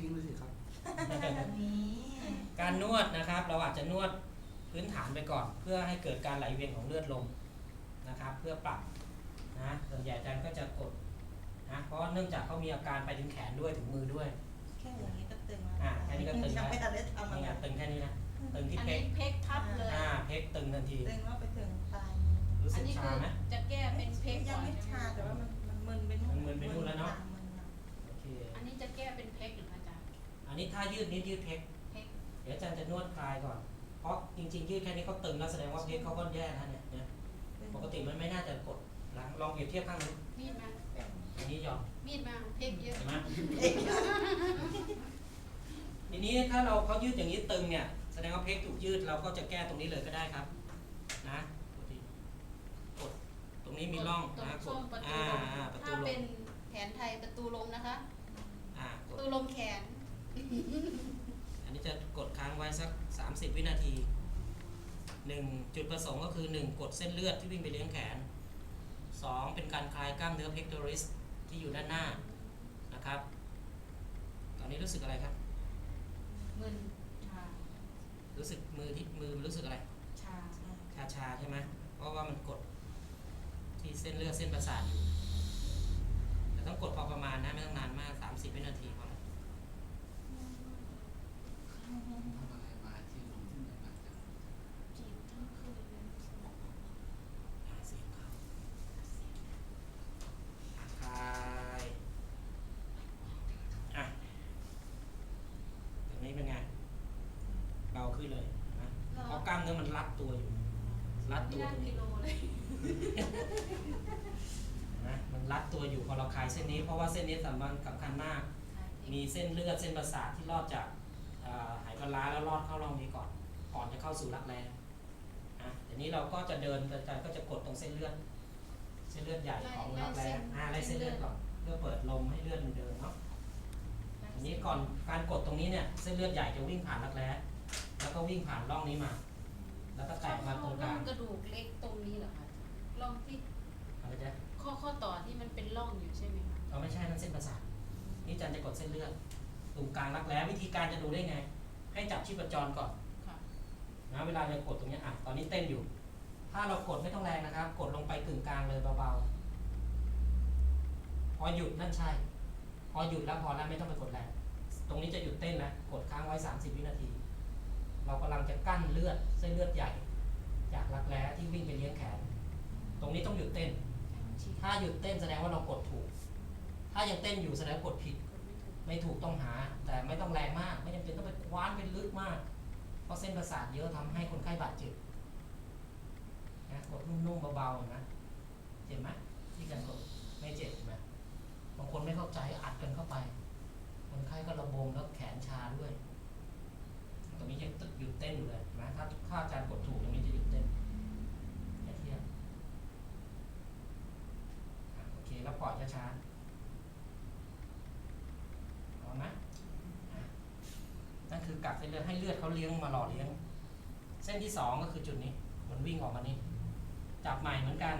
ทิ้งเลยสิครับ นี่การนวดนะครับ เราอาจจะนวดพื้นฐานไปก่อน เพื่อให้เกิดการไหลเวียนของเลือดลมนะครับ เพื่อปรับนะส่วนใหญ่อาจารย์ก็จะกดนะเพราะเนื่องจากเขามีอาการไปถึงแขนด้วยถึงมือด้วยแค่อย่างนี้ก็ตึงแล้วอ่าแค่นี้ก็ตึงแล้วยังไม่ทันได้ทำอะนี่ไรไงตึงแค่นี้นะตึงที่อันเพนี้กเพกทับเลย อ่าเพกตึงทันที ตึงว่าไปถึงปลายรู้อัสึนกนี้ชาคือไหมจะแก้เป็นเพกยัก่งอนไม่ชาแต่ว่ามันมันมึนไปนู่นมันมึนไปนู่นแล้วเนอะมึนอะโอเค อันนี้จะแก้เป็นเพกหรือ อาจารย์อันนี้ถ้ายืดนิดยืดเพกเพกเดี๋ยวอาจารย์จะนวดคลายก่อน เพราะจริงๆยืดแค่นี้เขาตึงแล้วแสดงว่าเพกเขาก็แย่นะเนี่ยเนี่ยปกติมันไม่น่าจะกดหลังลองเปรียบเทียบข้างนี้มีดมาอันนี้ยอมมีดมาเพกเยอะเห็นไหมทีนี้ถ้าเราเขายืดอย่างนี้ตึงเนี่ยแสดงว่าเพกถูกยืดเราก็จะแก้ตรงนี้เลยก็ได้ครับ นะกดที่กดตรงนี้มีร่องตรงนะกช่วดงประตูอ่าลมอ่าประตูถ้าลเป็มนแผนไทยประตูลมนะคะอ่าปกระดตูลมแขน อันนี้จะกดค้างไว้สัก 30 วินาทีหนึ่งจุดประสงค์ก็คือ 1 กดเส้นเลือดที่วิ่งไปเลี้ยงแขน 2 เป็นการคลายกล้ามเนื้อเพกโ o ริสที่อยู่ด้านหน้านะครับ ตอนนี้รู้สึกอะไรครับ มึนชารู้สึกมือที่มือรู้สึกอะไร ชาชาชาๆใช่ไหมเพราะว่ามันกดที่เส้นเลือดเส้นประสาทอยู่แต่ต้องกดพอประมาณนะไม่ต้องนานมาก 30 วินาทีพอแล้ว ทำอะไรมาที่ลงที่ไหนมาจาก จีบทั้งคืนเลย อ่าเสียงเข้าอะคลายอะตรงนี้เป็นไงเบา ขึ้นเลยนะเพราะกล้ามเนื้อมันรัดตัวอยู่ รัดไม่ตัวได้ตรงกินี้โลเลยนะมันรัดตัวอยู่พอเราคลายเส้นนี้ เพราะว่าเส้นนี้สำคัญสำคัญมาก มีเส้นเลือดเส้นประสาทที่รอดจากเอ่อไหปลาร้าแล้วรอดเข้าร่องนี้ก่อน ก่อนจะเข้าสู่รักแร้นะเดี๋ยวนี้เราก็จะเดินอาจารย์ก็จะกดตรงเส้นเลือด เส้นเลือดใหญ่ของรักแร้อ่าไล่เส้นเลือดก่อนเพื่อเปิดลมให้เลือดมันเดินเนาะอันนี้ก่อนการกดตรงนี้เนี่ยเส้นเลือดใหญ่จะวิ่งผ่านรักแร้ แล้วก็วิ่งผ่านร่องนี้มา แล้วก็แตกมาตรงกลางกระดูกเล็กตรงนี้เหรอคะร่องที่อะไรจ๊ะข้อข้อต่อที่มันเป็นร่องอยู่ใช่ไหมคะเราไม่ใช่นั่นเส้นประสาทนี่อาจารย์จะกดเส้นเลือดตรงกลางรักแร้วิธีการจะดูได้ไง ให้จับชีพจรก่อนค่ะนะเวลาเรากดตรงเนี้ยอะตอนนี้เต้นอยู่ ถ้าเรากดไม่ต้องแรงนะครับ กดลงไปกึ่งกลางเลยเบาๆพอหยุดนั่นใช่ พอหยุดแล้วพอแล้วไม่ต้องไปกดแรงตรงนี้จะหยุดเต้นนะกดค้างไว้ 30 วินาที เรากำลังจะกั้นเลือดเส้นเลือดใหญ่ จากรักแร้ที่วิ่งไปเลี้ยงแขน ตรงนี้ต้องหยุดเต้น ถ้าหยุดเต้นแสดงว่าเรากดถูก ถ้ายังเต้นอยู่แสดงว่ากดผิด ไม่ถูกต้องหา แต่ไม่ต้องแรงมาก ไม่จำเป็นต้องไปคว้านไปลึกมาก เพราะเส้นประสาทเยอะทำให้คนไข้บาดเจ็บนะกดนุ่มๆเบาๆนะเจ็บไหมที่การกดไม่เจ็บใช่ไหมบางคนไม่เข้าใจอัดกันเข้าไป คนไข้ก็ระบมแล้วแขนชาด้วย ตรงนี้ยังหยุดเต้นอยู่เลยเห็นไหมถ้าถ้าอาจารย์กดถูกตรงนี้จะหยุดเต้นแค่เทียบอะโอเคแล้วปล่อยช้าๆเอานะอะนั่นคือกักเส้นเลือดให้เลือดเขาเลี้ยงมาหล่อเลี้ยง เส้นที่สองก็คือจุดนี้ มันวิ่งออกมานี้จับใหม่เหมือนกัน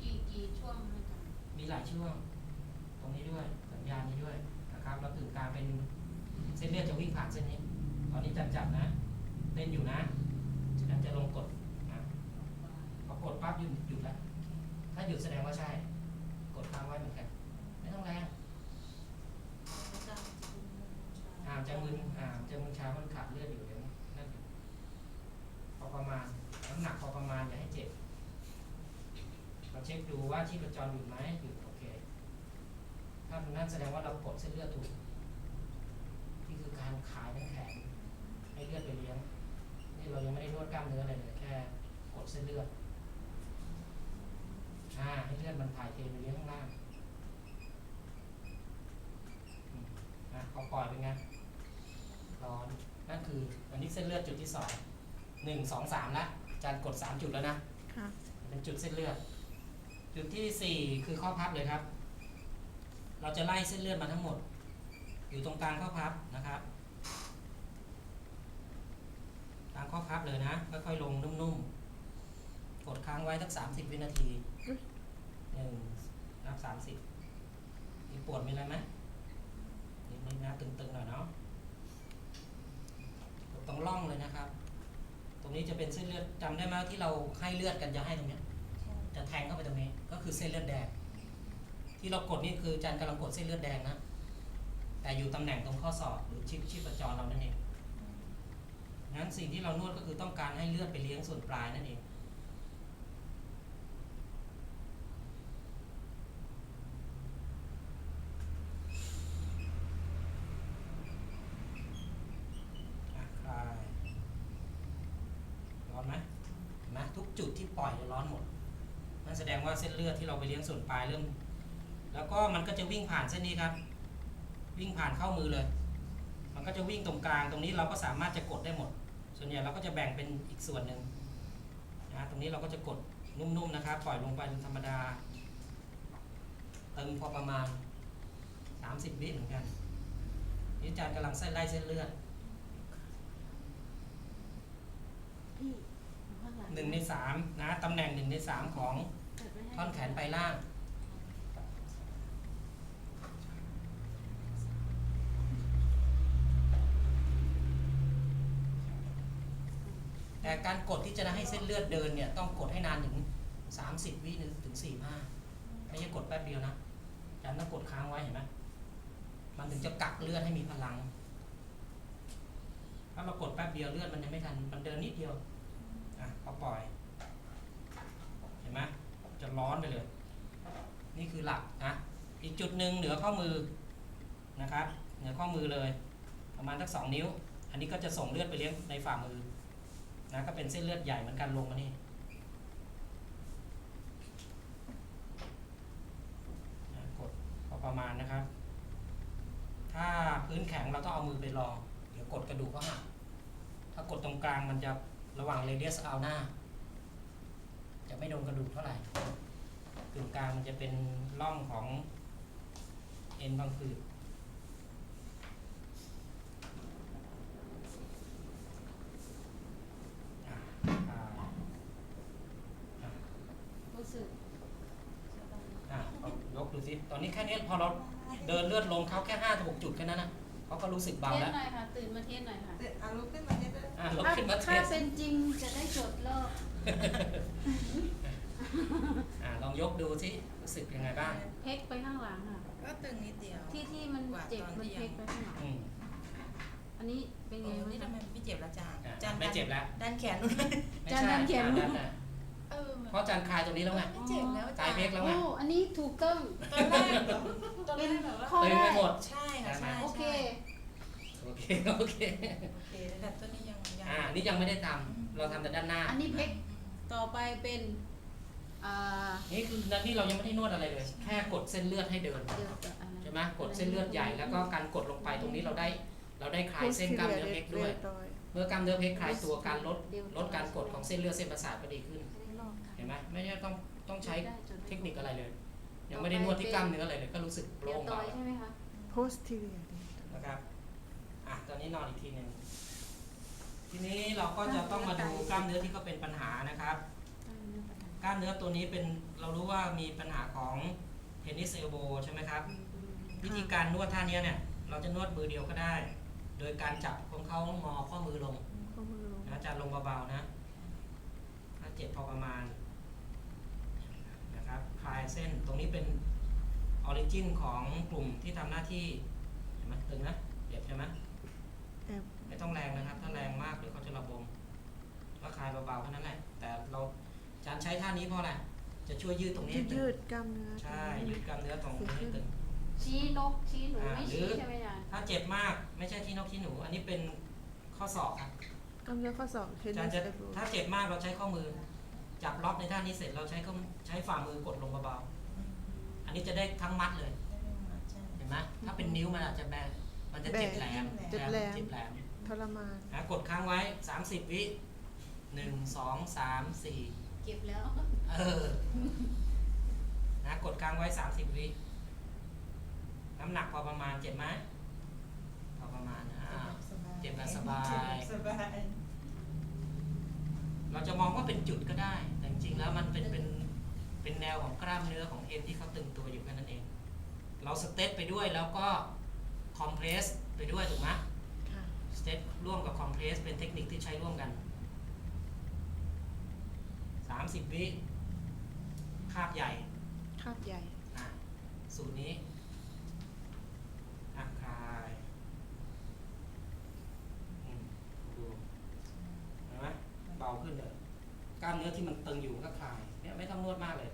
กี่กี่ช่วงอาจารย์มีหลายช่วง ตรงนี้ด้วยสัญญาณนี้ด้วยนะครับแล้วถึงกลารเป็น เส้นเลือดจะวิ่งผ่านเส้นนี้ ตอนนี้จับจับนะ เต้นอยู่นะฉะนั้นจะลงกดพอกดปั๊บหยุดหยุดแล้วถ้าหยุดแสดงว่าใช่ กดค้างไว้เหมือนกัน ไม่ต้องแรงอ่าจะมึนอ่าจะมึนชามันขาดเลือดอยู่เดี๋ยวนั่นพอประมาณน้ำหนักพอประมาณอย่าให้เจ็บเราเช็คดูว่าชีพจรหยุดไหมหยุดโอเค ถ้ามันนั่นแสดงว่าเรากดเส้นเลือดถูก คือการขายทั้งแขนให้เลือดไปเลี้ยง นี่เรายังไม่ได้นวดกล้ามเนื้ออะไรเลยแค่กดเส้นเลือดอ่าให้เลือดมันถ่ายเทไปเลี้ยงข้างล่างอืมอะพอปล่อยเป็นไงร้อนนั่นคืออันนี้เส้นเลือดจุดที่สองหนึ่งสองสามละอาจารย์กดสามจุดแล้วนะค่ะเป็นจุดเส้นเลือด จุดที่สี่คือข้อพับเลยครับ เราจะไล่เส้นเลือดมาทั้งหมด อยู่ตรงกลางข้อพับนะครับกลางข้อพับเลยนะ ค่อยๆลงนุ่มๆ กดค้างไว้สักสามสิบวินาทีหนึ่งนับสามสิบมีปวดมีอะไรไหมนี่นะตึงๆหน่อยเนาะกดตรงร่องเลยนะครับ ตรงนี้จะเป็นเส้นเลือดจำได้ไหมที่เราให้เลือดกันจะให้ตรงเนี้ยใช่จะแทงเข้าไปตรงนี้ ก็คือเส้นเลือดแดงที่เรากดนี่คืออาจารย์กำลังกดเส้นเลือดแดงนะ แต่อยู่ตำแหน่งตรงข้อศอกหรือชิปชีพจรเรานั่นเองงั้นสิ่งที่เรานวดก็คือต้องการให้เลือดไปเลี้ยงส่วนปลายนั่นเอง ร้อนไหมไหมทุกจุดที่ปล่อยจะร้อนหมด นั่นแสดงว่าเส้นเลือดที่เราไปเลี้ยงส่วนปลายเริ่ม แล้วก็มันก็จะวิ่งผ่านเส้นนี้ครับ วิ่งผ่านเข้ามือเลย มันก็จะวิ่งตรงกลางตรงนี้เราก็สามารถจะกดได้หมด ส่วนใหญ่เราก็จะแบ่งเป็นอีกส่วนหนึ่งนะตรงนี้เราก็จะกดนุ่มๆนะครับ ปล่อยลงไปธรรมดาตึงพอประมาณ 30 วิเหมือนกันนี่อาจารย์กำลังเส้นไล่เส้นเลือดพี่ข้างหลังหนึ่งในสามนะตำแหน่งหนึ่งในสามของเปิดไว้ให้ท่อนแขนไปล่าง แต่การกดที่จะให้เส้นเลือดเดินเนี่ยต้องกดให้นานถึง 30 วิถึง 45 ไม่ใช่กดแป๊บเดียวนะจารย์ต้องกดค้างไว้เห็นไหมมันถึงจะกักเลือดให้มีพลัง ถ้าเรากดแป๊บเดียวเลือดมันยังไม่ทัน มันเดินนิดเดียว อะพอปล่อย เห็นไหมจะร้อนไปเลย นี่คือหลักนะ อีกจุดหนึ่งเหนือข้อมือนะครับ เหนือข้อมือเลย ประมาณสักสองนิ้ว อันนี้ก็จะส่งเลือดไปเลี้ยงในฝ่ามือ นะก็เป็นเส้นเลือดใหญ่เหมือนกันลงมานี่นะกดพอประมาณนะครับ ถ้าพื้นแข็งเราต้องเอามือไปรอง เดี๋ยวกดกระดูกก็หักถ้ากดตรงกลางมันจะระหว่างเรเดียสเอาหน้า จะไม่โดนกระดูกเท่าไหร่กึ่งกลางมันจะเป็นร่องของเอ็นบางผืดอะอ่าอะ รู้สึก อะเอายกดูสิ ต อนนี้แค่นี้พอเราเดินเลือดลงเขาแค่ห้าถึงหกจุดแค่นั้นนะเขาก็รู้สึกเบาเทสแล้วหน่อยค่ะ ตื่นมาเทสหน่อยค่ะเดี๋ยวเอาลุกขึ้นมาเนี่ยด้วยอะลบถ้าขึ้นมาเทถ้าสเป็นจริงจะได้จดรอบอะลองยกดูสิรู้สึกยังไงบ้างเพกไปข้างหลังค่ะ ก็ตึงนิดเดียวที่ที่มันเจ็บมันเพกไปข้างหลังอืมอันนี้เป็นไงโอ้บ้างนี่ทำไมไม่เจ็บละจานอะจานไม่เจ็บแล้วด้านแขนนู่น ไม่จานใช่นั้นเขียนจานนั้นน่ะ เออเพราะจานคลายตรงนี้แล้วไง ไม่เจ็บแล้วตายเพกแล้วไง โอ้อันนี้ถูกต้อง ตอนแรกเหรอตอนแรกแบบว่า ข้อตึงได้ไปหมด ใช่ค่ะใช่โอเค โอเค โอเค โอเคแต่ตัวนี้ยังยังอ่า นี่ยังไม่ได้ทำเราทำแต่ด้านหน้า อันนี้เพกต่อไปเป็นอ่านี่คือนั่นนี่เรายังไม่ได้นวดอะไรเลย แค่กดเส้นเลือดให้เดิน เดี๋ยวจะอันนั้น ใช่ไหมกดเส้นเลือดใหญ่แล้วก็การกดลงไปตรงนี้เราได้ เราได้คลายเส้นกล้ามเนื้อเพกด้วย เมื่อกล้ามเนื้อเพกคลายตัวการลดลดการกดของเส้นเลือดเส้นประสาทก็ดีขึ้นไม่ได้ล องค่ะ เห็นไหมไม่ได้ต้องต้องใช้ได้จดไว้เทคนิคอะไรเลย ยังไม่ได้นวดที่กล้ามเนื้ออะไรเลยก็รู้สึกเดี๋ยโล่วงต่อเบายใช่ไหมคะ posterior นะครับ อะ ตอนนี้นอนอีกทีหนึ่ง ทีนี้เราก็จะต้องมาดูกล้ามเนื้อที่เขาเป็นปัญหานะครับ กล้ามเนื้อตัวนี้เป็น เรารู้ว่ามีปัญหาของเทนนิสเอลโบใช่ไหมครับ วิธีการนวดท่าเนี้ยเนี่ย เราจะนวดมือเดียวก็ได้ โดยการจับของเขางอข้อมือลง ข้อมือลงนะจะลงเบาๆนะ ถ้าเจ็บพอประมาณนะครับคลายเส้นตรงนี้เป็นออริจินของกลุ่มที่ทำหน้าที่เห็นไหมตึงนะเจ็บใช่ไหมแอบไม่ต้องแรงนะครับ ถ้าแรงมากเดี๋ยวเขาจะระบมก็คลายเบาๆแค่นั้นแหละ แต่เราจานใช้ท่านี้เพราะอะไรจะช่วยยืดตรงนี้จะให้ตึยืงดกล้ามเนื้อใช่ยืดกล้ามเนื้อตรงนี้ให้ตึง ชี้นกชี้หนูอ่าไม่หรืชี้อใช่ไหมอาจารย์ถ้าเจ็บมากไม่ใช่ที่นกที่หนู อันนี้เป็นข้อศอกครับกล้ามเนื้อข้อศอกเทนอาจารนิย์สจะเอลโบถ้าเจ็บมากเราใช้ข้อมือ จับล็อกในท่านี้เสร็จเราใช้ข้อใช้ฝ่ามือกดลงเบาๆ อันนี้จะได้ทั้งมัดเลย เห็นไหมถ้าเป็นนิ้วมันอาจจะแบนมันจะเจ็บแหลมเจ็บแหลม เจ็บแหลมทรมานนะกดค้างไว้ 30 วิหนึ่งสองสามสี่เก็บแล้ว เออนะกดค้างไว้ 30 วิน้ำหนักพอประมาณเจ็บไหมพอประมาณอ่า เจ็บแบบสบายสบาย เราจะมองว่าเป็นจุดก็ได้ แต่จริงๆแล้วมันเป็นเป็นเป็นแนวของกล้ามเนื้อของเอ็นที่เขาตึงตัวอยู่แค่นั้นเอง เราสเตตไปด้วยแล้วก็คอมเพรสไปด้วยถูกไหมค่ะสเตทร่วมกับคอมเพรสเป็นเทคนิคที่ใช้ร่วมกัน 30 วิคาบใหญ่ คาบใหญ่อะสูตรนี้อะคลายอืมดูเห็นไหมเบาขึ้นเลย กล้าม เนื้อที่มันตึงอยู่ก็คลายเนี่ยไม่ต้องนวดมากเลย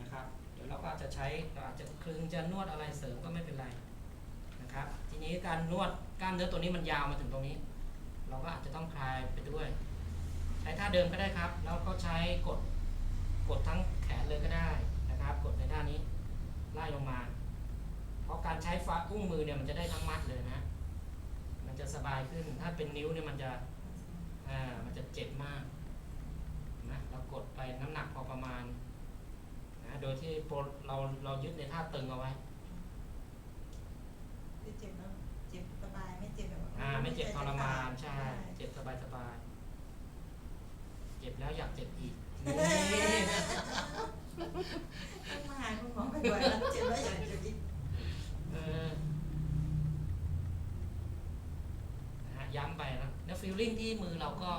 นะครับเดี๋ยวเราก็อาจจะใช้เราอาจจะคลึงจะนวดอะไรเสริมก็ไม่เป็นไรนะครับ ทีนี้การนวดกล้ามเนื้อตัวนี้มันยาวมาถึงตรงนี้ เราก็อาจจะต้องคลายไปด้วย ใช้ท่าเดิมก็ได้ครับแล้วก็ใช้กดกดทั้งแขนเลยก็ได้นะครับ กดในด้านี้ไล่ลงมา เพราะการใช้ฟ้าอุ้งมือเนี่ยมันจะได้ทั้งมัดเลยนะ มันจะสบายขึ้นถ้าเป็นนิ้วเนี่ยมันจะอ่ามันจะเจ็บมาก กดไปน้ำหนักพอประมาณนะโดยที่โปรเราเรายึดในท่าตึงเอาไว้คือเจ็บแล้วเจ็บสบายไม่เจ็บแบบอ่าไม่เจ็บทรมานใช่ใช่เจ็บสบายสบายเจ็บแล้วอยากเจ็บอีกต้องมาหาคุณหมอบ่อยๆแล้วเจ็บแล้วอยากเจ็บอีกเออนะฮะย้ำไปนะแล้วฟีลลิ่งที่มือเราก็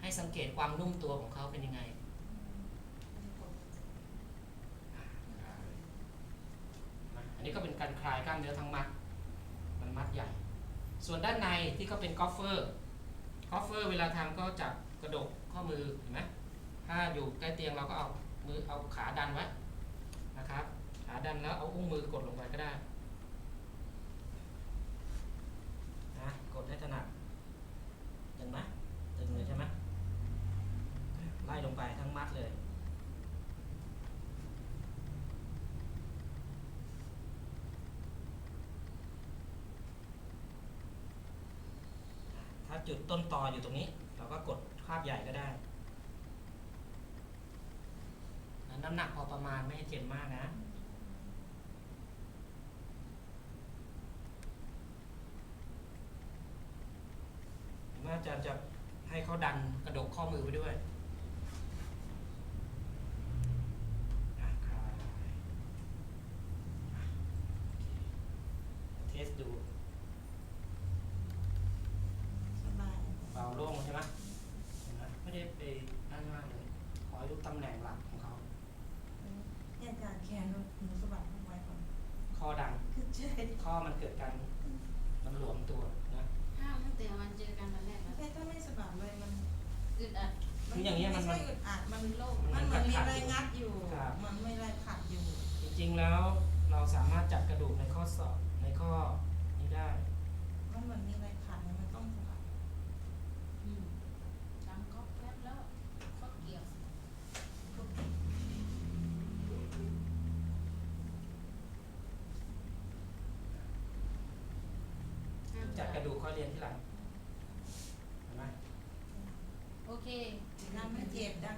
ให้สังเกตความนุ่มตัวของเขาเป็นยังไง อันนี้ก็เป็นการคลายกล้ามเนื้อทั้งมัด มันมัดใหญ่ ส่วนด้านในที่เขาเป็นกอฟเฟอร์ กอฟเฟอร์เวลาทำก็จับกระดกข้อมือเห็นไหมถ้าอยู่ใกล้เตียงเราก็เอามือเอาขาดันไว้นะครับ ขาดันแล้วเอาอุ้งมือกดลงไปก็ได้นะกดให้ถนัดตึงไหมตึงเลยใช่ไหมไล่ลงไปทั้งมัดเลย ถ้า จุดต้นตออยู่ตรงนี้ เราก็กดภาพใหญ่ก็ได้ น้ำหนักพอประมาณไม่ให้เจ็บมากนะหรือว่าอาจารย์จะให้เขาดันกระดกข้อมือไปด้วย เรียนที่หลังหนไหมโอเค น้ำไม่เจ็บดัง